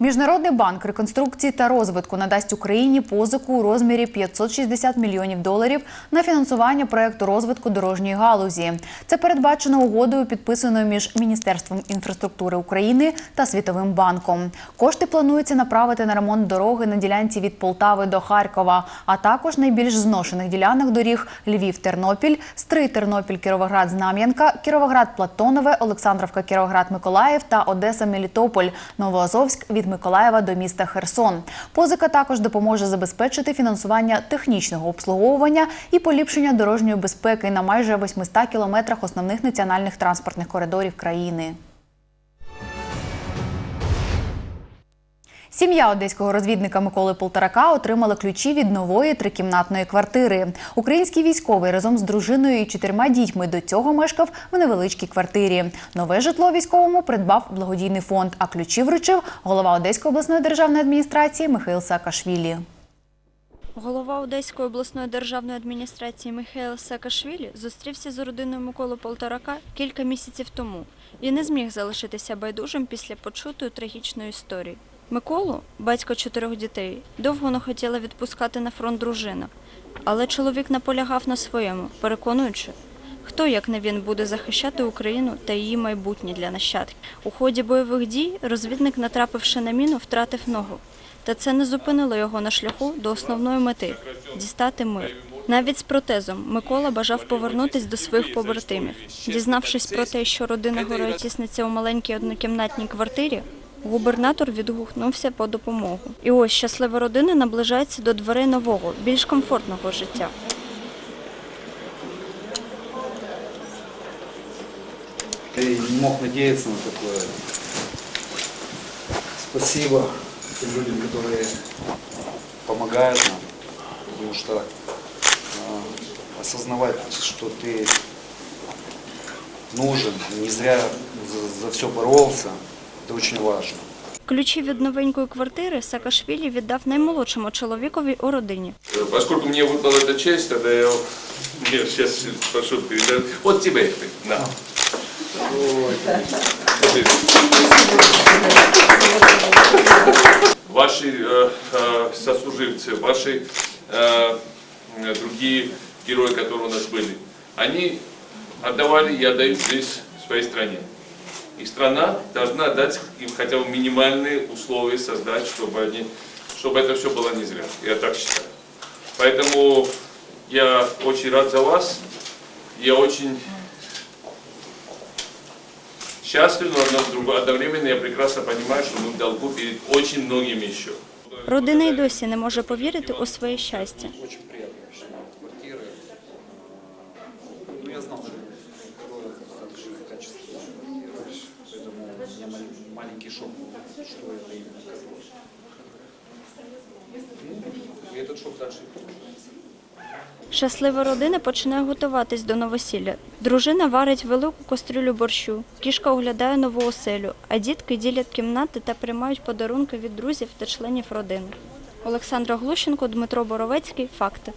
Міжнародний банк реконструкції та розвитку надасть Україні позику у розмірі 560 мільйонів доларів на фінансування проекту розвитку дорожньої галузі. Це передбачено угодою, підписаною між Міністерством інфраструктури України та Світовим банком. Кошти планується направити на ремонт дороги на ділянці від Полтави до Харкова, а також найбільш зношених ділянок доріг Львів-Тернопіль, Стрий Тернопіль, Кіровоград, Знам'янка, Кіровоград, Платонове, Олександровка, Кіровоград, Миколаїв та Одеса, Мелітополь, Новоазовськ від Миколаєва до міста Херсон. Позика також допоможе забезпечити фінансування технічного обслуговування і поліпшення дорожньої безпеки на майже 800 кілометрах основних національних транспортних коридорів країни. Сім'я одеського розвідника Миколи Полторака отримала ключі від нової трикімнатної квартири. Український військовий разом з дружиною і чотирма дітьми до цього мешкав в невеличкій квартирі. Нове житло військовому придбав благодійний фонд, а ключі вручив голова Одеської обласної державної адміністрації Михаил Саакашвілі. Голова Одеської обласної державної адміністрації Михайло Саакашвілі зустрівся з родиною Миколи Полторака кілька місяців тому і не зміг залишитися байдужим після почутої трагічної історії. Миколу, батько чотирьох дітей, довго не хотіла відпускати на фронт дружина, але чоловік наполягав на своєму, переконуючи, хто як не він буде захищати Україну та її майбутнє для нащадків. У ході бойових дій розвідник, натрапивши на міну, втратив ногу. Та це не зупинило його на шляху до основної мети дістати мир. Навіть з протезом Микола бажав повернутись до своїх побратимів. Дізнавшись про те, що родина героя тісниться у маленькій однокімнатній квартирі, губернатор відгукнувся по допомогу. І ось щаслива родина наближається до дверей нового, більш комфортного життя. Я и не мог надеяться на такое. Спасибо тем людям, которые помогают нам, потому что э, осознавать, что ты нужен, не зря за, все боролся, это очень важно. Ключі від новенької квартири Саакашвілі віддав наймолодшому чоловікові у родині. Поскольку мне выпала эта честь, тогда я мне сейчас прошу передать. Вот тебе это. На. Смотри. Ваши э, э, сослуживцы, ваши э, э, другие герои, которые у нас были, они отдавали и отдают здесь, в своей стране. И страна должна дать им хотя бы минимальные условия создать, чтобы, они, чтобы это все было не зря. Я так считаю. Поэтому я очень рад за вас. Я очень счастлив, но одно- друго- одновременно я прекрасно понимаю, что мы в долгу перед очень многими еще. Родина й досі не може повірити у своє щастя. Щаслива родина починає готуватись до новосілля. Дружина варить велику кастрюлю борщу, кішка оглядає нову оселю, а дітки ділять кімнати та приймають подарунки від друзів та членів родини. Олександра Глущенко, Дмитро Боровецький. Факти.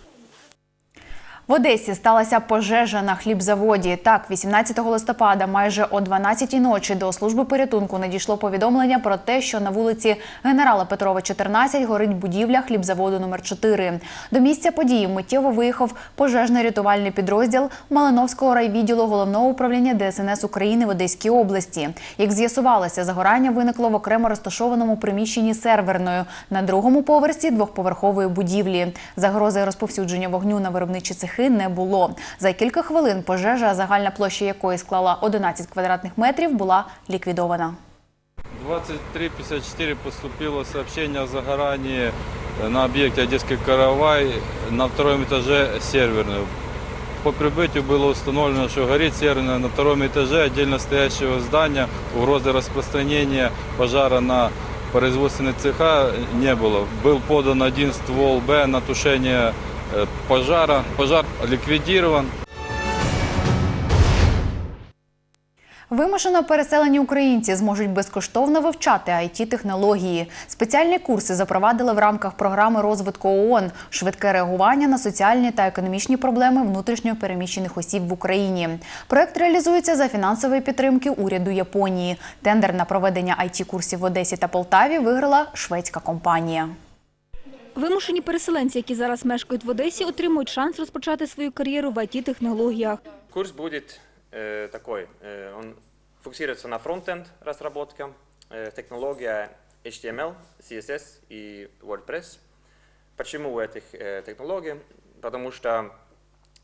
В Одесі сталася пожежа на хлібзаводі. Так, 18 листопада, майже о 12-й ночі до служби порятунку надійшло повідомлення про те, що на вулиці генерала Петрова, 14, горить будівля хлібзаводу номер 4 До місця події миттєво виїхав пожежний рятувальний підрозділ Малиновського райвідділу головного управління ДСНС України в Одеській області. Як з'ясувалося, загорання виникло в окремо розташованому приміщенні серверною на другому поверсі двохповерхової будівлі. Загрози розповсюдження вогню на виробничі цехи не було. За кілька хвилин пожежа, загальна площа якої склала 11 квадратних метрів, була ліквідована. 23.54 поступило сообщение о загорании э, на объекте Одесский каравай на втором этаже серверную. По прибытию было установлено, что горит серверная на втором этаже отдельно стоящего здания. Угрозы распространения пожара на производственные цеха не было. Был подан один ствол Б на тушение э, пожара. Пожар ликвидирован. Вимушено переселені українці зможуть безкоштовно вивчати it технології Спеціальні курси запровадили в рамках програми розвитку ООН швидке реагування на соціальні та економічні проблеми внутрішньо переміщених осіб в Україні. Проект реалізується за фінансової підтримки уряду Японії. Тендер на проведення it курсів в Одесі та Полтаві виграла шведська компанія. Вимушені переселенці, які зараз мешкають в Одесі, отримують шанс розпочати свою кар'єру в it технологіях Курс будет э, такой, э, он фокусируется на фронтенд разработка, э, технология HTML, CSS и WordPress. Почему этих э, технологий? Потому что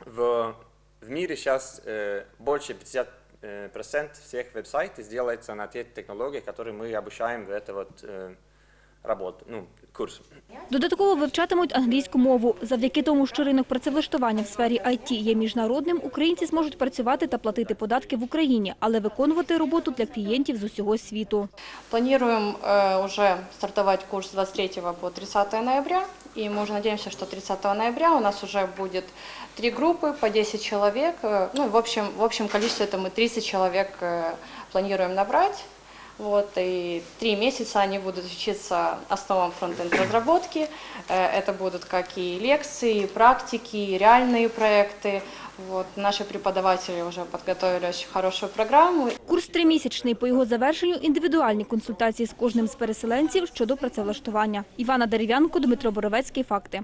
в, в мире сейчас э, больше 50% э, процент всех веб-сайтов делается на те технологии, которые мы обучаем в это вот э, работу, ну, курс. Додатково вивчатимуть англійську мову. Завдяки тому, що ринок працевлаштування в сфері IT є міжнародним, українці зможуть працювати та платити податки в Україні, але виконувати роботу для клієнтів з усього світу. Планируем э, уже стартовать курс с 23 по 30 ноября. И мы уже надеемся, что 30 ноября у нас уже будет три группы по 10 человек. Э, Ну, и в общем, в общем количестве это мы 30 человек э, планируем набрать. Вот, и три месяца они будут учиться основам фронтенд разработки. Э, Это будут как и лекции, и практики, и реальные проекты. Вот, наши преподаватели уже подготовили очень хорошую программу. Курс тримісячний. По його завершенню індивідуальні консультації з кожним з переселенців щодо працевлаштування. Івана Дерев'янко, Дмитро Боровецький. Факти.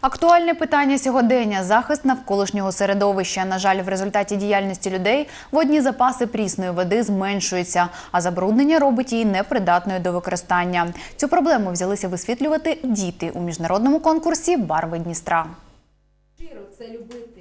Актуальне питання сьогодення захист навколишнього середовища. На жаль, в результаті діяльності людей водні запаси прісної води зменшуються, а забруднення робить її непридатною до використання. Цю проблему взялися висвітлювати діти у міжнародному конкурсі Барви Дністра.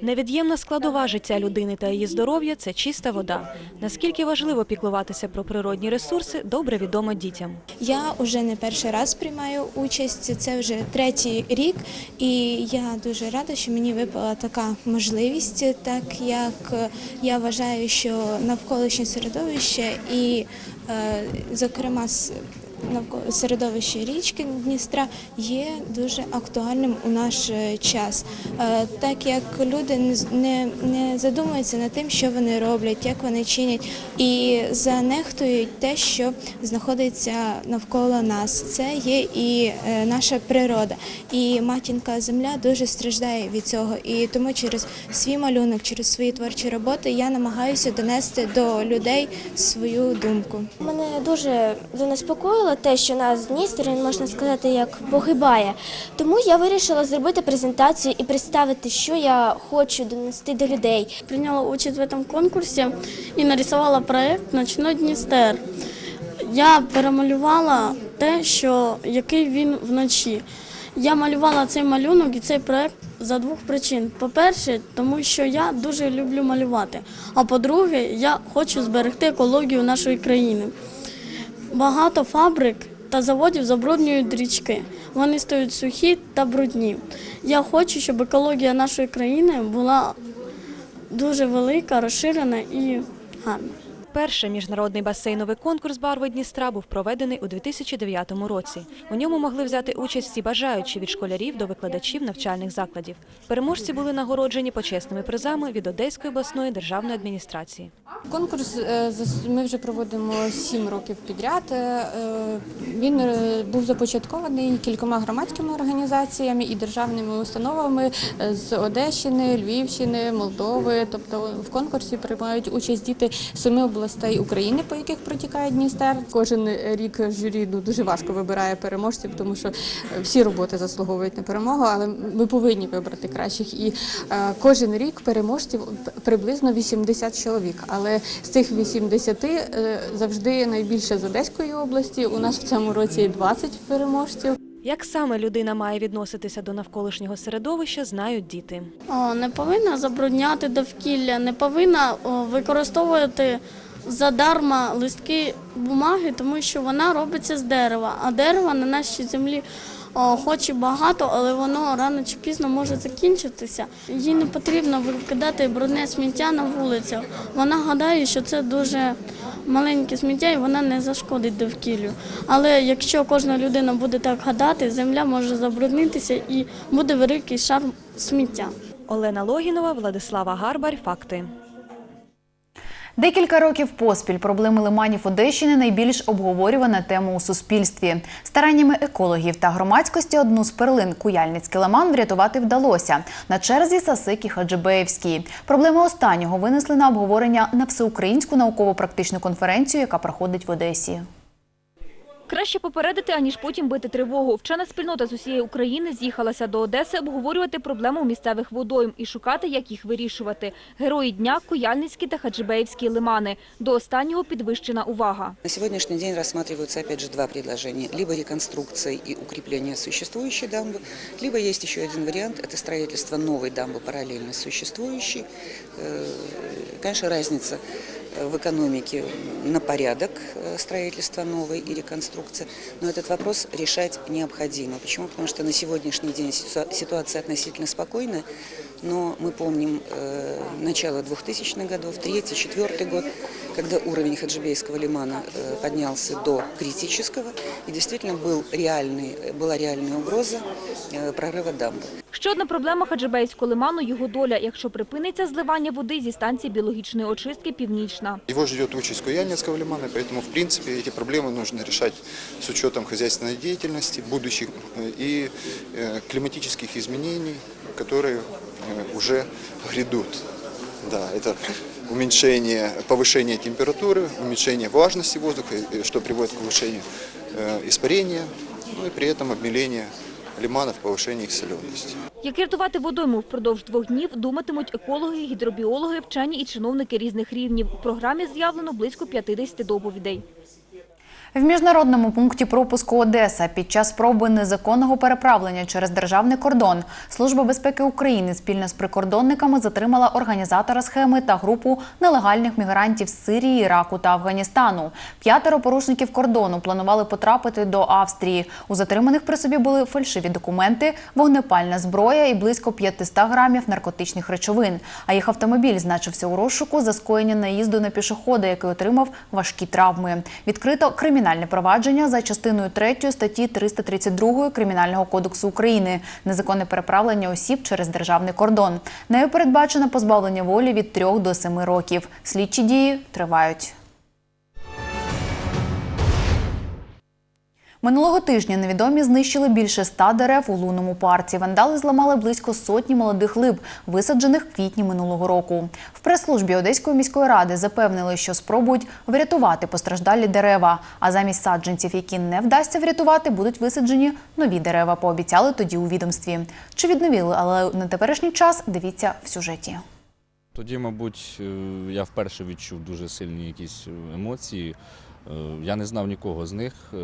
Невід'ємна складова життя людини та її здоров'я це чиста вода. Наскільки важливо піклуватися про природні ресурси, добре відомо дітям. Я вже не перший раз приймаю участь. Це вже третій рік, і я дуже рада, що мені випала така можливість, так як я вважаю, що навколишнє середовище і, е, зокрема, навколо середовище річки Дністра є дуже актуальним у наш е, час, Е, так як люди не не, задумуються над тим, що вони роблять, як вони чинять, і занехтують те, що знаходиться навколо нас. Це є і е, наша природа. І матінка земля дуже страждає від цього. І тому через свій малюнок, через свої творчі роботи я намагаюся донести до людей свою думку. Мене дуже занеспокоїло те, що нас Дністер, він, можна сказати, як погибає. Тому я вирішила зробити презентацію і представити, що я хочу донести до людей. Приняла участь в этом конкурсе і нарисувала проект «Ночной Дністер». Я перемалювала те, що який він вночі. Я малювала цей малюнок і цей проект за двох причин. По-перше, тому що я дуже люблю малювати. А по-друге, я хочу зберегти екологію нашої країни. Багато фабрик та заводів забруднюють річки. Вони стають сухі та брудні. Я хочу, щоб екологія нашої країни була дуже велика, розширена і гарна. Перший міжнародний басейновий конкурс Барви Дністра був проведений у 2009 році. У ньому могли взяти участь всі бажаючі від школярів до викладачів навчальних закладів. Переможці були нагороджені почесними призами від Одеської обласної державної адміністрації. Конкурс е, ми вже проводимо сім років підряд. Е, е, Він був започаткований кількома громадськими організаціями і державними установами з Одещини, Львівщини, Молдови. Тобто в конкурсі приймають участь діти семи областей України, по яких протікає Дністер. Кожен рік журі ну, дуже важко вибирає переможців, тому що е, всі роботи заслуговують на перемогу, але ми повинні вибрати кращих. І е, кожен рік переможців приблизно 80 чоловік. Але з цих 80 е, завжди найбільше з Одеської області. У нас в цьому році 20 переможців. Як саме людина має відноситися до навколишнього середовища, знають діти. Не повинна забрудняти довкілля, не повинна використовувати задарма листки бумаги, тому що вона робиться з дерева. А дерева на нашій землі хоч і багато, але воно рано чи пізно може закінчитися. Їй не потрібно викидати брудне сміття на вулицю. Вона гадає, що це дуже маленьке сміття і вона не зашкодить довкіллю. Але якщо кожна людина буде так гадати, земля може забруднитися і буде великий шар сміття. Олена Логінова, Владислава Гарбар. Факти. Декілька років поспіль проблеми лиманів Одещини найбільш обговорювана тема у суспільстві. Стараннями екологів та громадськості одну з перлин Куяльницький лиман врятувати вдалося. На черзі Сасик і Хаджибеївський. Проблеми останнього винесли на обговорення на всеукраїнську науково-практичну конференцію, яка проходить в Одесі. Краще попередити, аніж потім бити тривогу. Вчена спільнота з усієї України з'їхалася до Одеси обговорювати проблему місцевих водойм і шукати, як їх вирішувати. Герої дня – Куяльницький та Хаджибеївський лимани. До останнього підвищена увага. На сегодняшний день рассматриваются опять же два предложения. Либо реконструкция и укрепление существующей дамбы, либо есть еще один вариант – это строительство новой дамбы параллельно существующей. Э, Конечно, разница э, в экономике на порядок э, строительства новой и реконструкции, но этот вопрос решать необходимо. Почему? Потому что на сегодняшний день ситуа- ситуация относительно спокойная, но мы помним э, начало 2000-х годов, третий, четвертый год, когда уровень Хаджибейского лимана э, поднялся до критического, и действительно был реальный, была реальная угроза э, прорыва дамбы. Ще одна проблема Хаджибеївського лиману – його доля. Якщо припиниться зливання води зі станції біологічної очистки «Північна». Его ждет участь Куяльницкого лимана, поэтому, в принципе, эти проблемы нужно решать с учетом хозяйственной деятельности, будущих э, и э, климатических изменений, которые э, уже грядут. Да, это уменьшение, повышение температуры, уменьшение влажности воздуха, э, что приводит к повышению э, испарения, ну и при этом обмеление лиманов, повышение их солености. Як рятувати водойму впродовж двох днів, думатимуть екологи, гідробіологи, вчені і чиновники різних рівнів. У програмі з'явлено близько 50 доповідей. В міжнародному пункті пропуску Одеса під час спроби незаконного переправлення через державний кордон Служба безпеки України спільно з прикордонниками затримала організатора схеми та групу нелегальних мігрантів з Сирії, Іраку та Афганістану. П'ятеро порушників кордону планували потрапити до Австрії. У затриманих при собі були фальшиві документи, вогнепальна зброя і близько 500 грамів наркотичних речовин. А їх автомобіль значився у розшуку за скоєння наїзду на пішохода, який отримав важкі травми. Відкрито кримінальне провадження за частиною 3 статті 332 Кримінального кодексу України незаконне переправлення осіб через державний кордон. Нею передбачено позбавлення волі від 3 до 7 років. Слідчі дії тривають. Минулого тижня невідомі знищили більше ста дерев у лунному парці. Вандали зламали близько сотні молодих лип, висаджених в квітні минулого року. В прес-службі Одеської міської ради запевнили, що спробують врятувати постраждалі дерева. А замість саджанців, які не вдасться врятувати, будуть висаджені нові дерева. Пообіцяли тоді у відомстві. Чи відновили, але на теперішній час дивіться в сюжеті. Тоді, мабуть, е, я вперше відчув дуже сильні якісь емоції. Е, Я не знав нікого з них, е,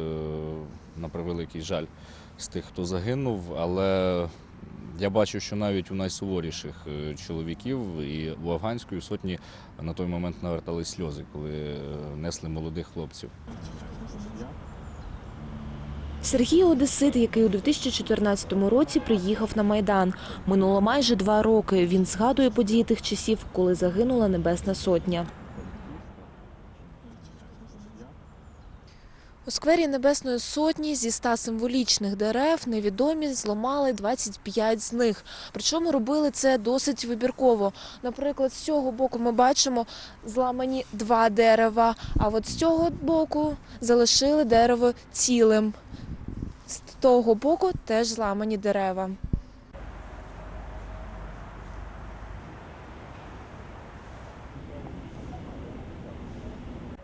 на превеликий жаль, з тих, хто загинув, але я бачив, що навіть у найсуворіших е, чоловіків і у афганської сотні на той момент навертались сльози, коли несли молодих хлопців. Сергій Одесит, який у 2014 році приїхав на Майдан. Минуло майже два роки. Він згадує події тих часів, коли загинула Небесна Сотня. У сквері Небесної Сотні зі ста символічних дерев невідомі зламали 25 з них. Причому робили це досить вибірково. Наприклад, з цього боку ми бачимо зламані два дерева, а от з цього боку залишили дерево цілим. З того боку теж зламані дерева.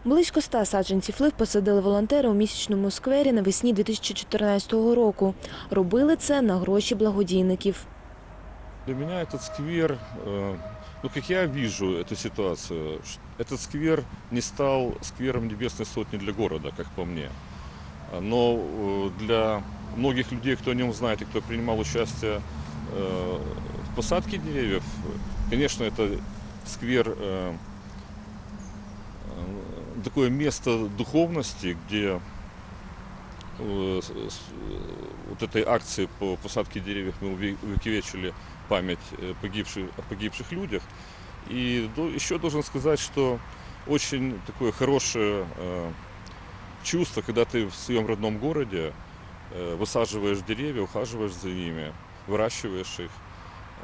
Близько ста саджанців лип посадили волонтери у місячному сквері навесні 2014 року. Робили це на гроші благодійників. Для меня этот сквер, э, ну как я вижу эту ситуацию, ш- этот сквер не стал сквером Небесной Сотни для города, как по мне. А, Но э, для многих людей, кто о нем знает и кто принимал участие э, в посадке деревьев, э, конечно, это сквер э, э, такое место духовности, где э, вот этой акции по посадке деревьев мы уве- увековечили память э, погибших, о погибших людях. И еще должен сказать, что очень такое хорошее э, чувство, когда ты в своем родном городе высаживаешь деревья, ухаживаешь за ними, выращиваешь их.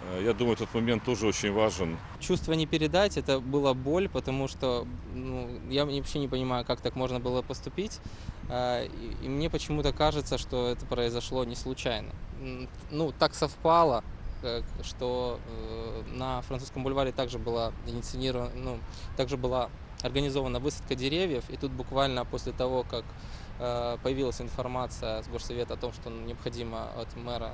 Э, Я думаю, этот момент тоже очень важен. Чувство не передать, это была боль, потому что ну, я вообще не понимаю, как так можно было поступить. А, И, и мне почему-то кажется, что это произошло не случайно. М, Ну, так совпало, э, что э, на французском бульваре также была инициирована, ну, также была организована высадка деревьев, и тут буквально после того, как э, появилась информация с горсовета о том, что необходимо от мэра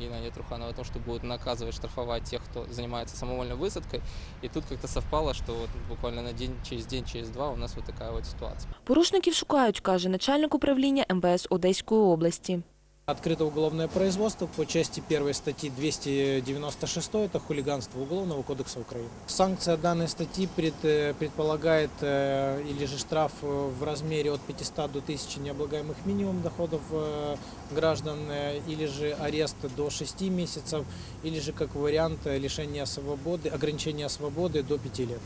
Геннадия Труханова о том, что будут наказывать, штрафовать тех, кто занимается самовольной высадкой. И тут как-то совпало, что вот буквально на день, через день, через два у нас вот такая вот ситуация. Порушників шукають, каже начальник управління МВС Одеської області. Открыто уголовное производство по части 1 статьи 296, это хулиганство Уголовного кодекса Украины. Санкция данной статьи пред- э, предполагает э, или же штраф э, в размере от 500 до 1000 необлагаемых минимум доходов э, граждан, э, или же арест до 6 месяцев, или же как вариант э, лишения свободы, ограничения свободы до 5 лет.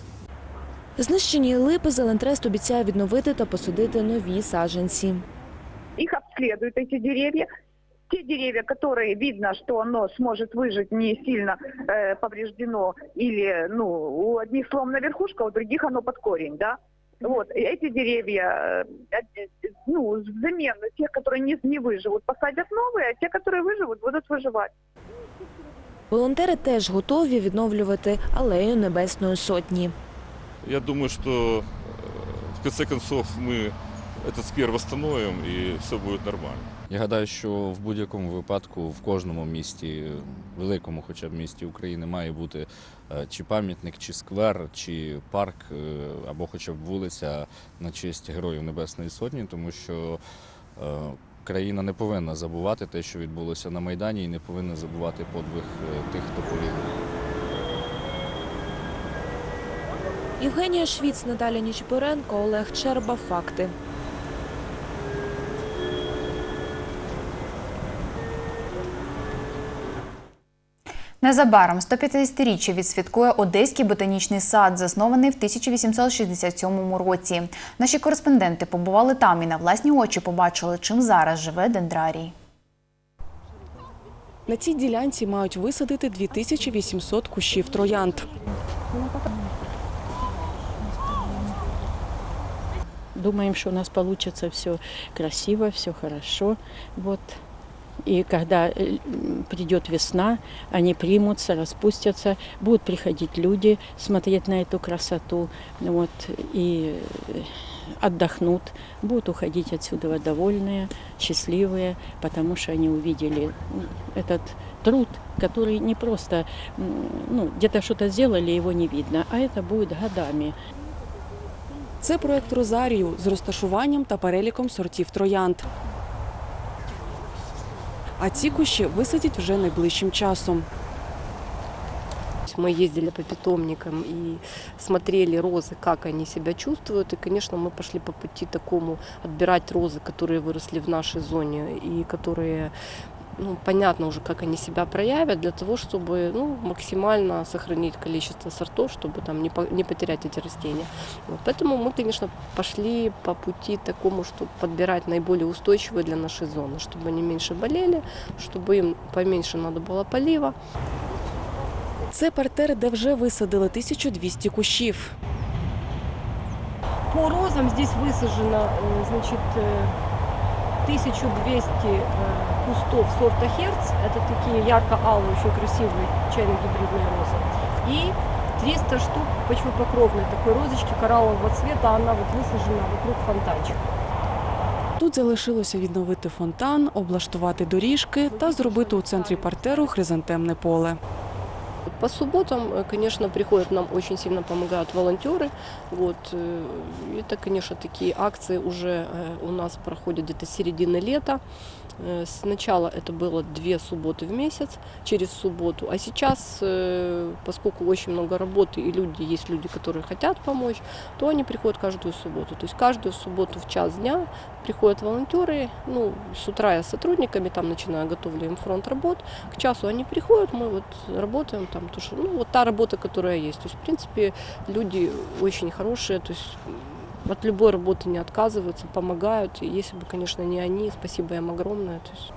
Знищені липи Зелентрест обіцяє відновити та посадити нові саджанці. Их обследуют, эти деревья. Те деревья, которые видно, что оно сможет выжить, не сильно э, повреждено, или ну, у одних сломана верхушка, у других оно под корень, да? Вот, и эти деревья, э, э, ну, взамен тех, которые не, не выживут, посадят новые, а те, которые выживут, будут выживать. Волонтери теж готові відновлювати алею Небесної Сотні. Я думаю, что э, в конце концов мы этот сквер восстановим и все будет нормально. Я гадаю, що в будь-якому випадку в кожному місті, великому хоча б місті України, має бути е, чи пам'ятник, чи сквер, чи парк, е, або хоча б вулиця на честь Героїв Небесної Сотні, тому що е, країна не повинна забувати те, що відбулося на Майдані, і не повинна забувати подвиг тих, хто поліг. Євгенія Швіц, Наталя Нічпоренко, Олег Черба. Факти. Незабаром 150-річчя відсвяткує Одеський ботанічний сад, заснований в 1867 році. Наші кореспонденти побували там і на власні очі побачили, чим зараз живе дендрарій. На цій ділянці мають висадити 2800 кущів троянд. Думаем, что у нас получится все красиво, все хорошо. Вот. И когда э, м, придет весна, они примутся, распустятся, будут приходить люди смотреть на эту красоту, вот, и э, отдохнут, будут уходить отсюда довольные, счастливые, потому что они увидели м, этот труд, который не просто, м, ну, где-то что-то сделали, его не видно, а это будет годами. Це проект Розарію з розташуванням та переліком сортів троянд. А ці кущі висадять вже найближчим часом. Мы ездили по питомникам и смотрели розы, как они себя чувствуют. И, конечно, мы пошли по пути такому отбирать розы, которые выросли в нашей зоне и которые ну, понятно уже, как они себя проявят, для того, чтобы ну, максимально сохранить количество сортов, чтобы там не, по- не потерять эти растения. Вот, поэтому мы, конечно, пошли по пути такому, чтобы подбирать наиболее устойчивые для нашей зоны, чтобы они меньше болели, чтобы им поменьше надо было полива. Це партер, де вже висадили 1200 кущів. По розам здесь высажено, э, значит, э, 1200 э, кустов сорта Херц. Это такие ярко-алые, очень красивые чайно-гибридные розы. И 300 штук почвопокровной такой розочки кораллового цвета. Она вот высажена вокруг фонтанчика. Тут залишилося відновити фонтан, облаштувати доріжки та зробити у центрі партеру хризантемне поле. По субботам, э, конечно, приходят нам очень сильно помогают волонтеры. Вот. э, Это, конечно, такие акции уже э, у нас проходят где-то с середины лета. Э, Сначала это было две субботы в месяц, через субботу. А сейчас, э, поскольку очень много работы и люди, есть люди, которые хотят помочь, то они приходят каждую субботу. То есть каждую субботу в час дня приходят волонтеры. Ну, с утра я с сотрудниками там начинаю, готовлю им фронт работ. К часу они приходят, мы вот работаем там, то, что, ну, вот та работа, которая есть. То есть, в принципе, люди очень хорошие, то есть м, от любой работы не отказываются, помогают. И если бы, конечно, не они, спасибо им огромное. То есть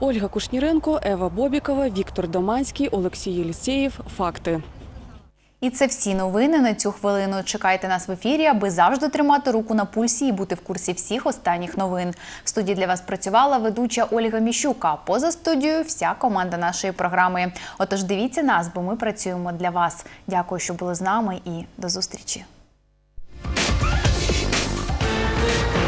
Ольга Кушніренко, Ева Бобікова, Віктор Доманський, Олексій Єлісєєв. Факти. І це всі новини на цю хвилину. Чекайте нас в ефірі, аби завжди тримати руку на пульсі і бути в курсі всіх останніх новин. В студії для вас працювала ведуча Ольга Міщука. Поза студією вся команда нашої програми. Отож, дивіться нас, бо ми працюємо для вас. Дякую, що були з нами, і до зустрічі. Thank you.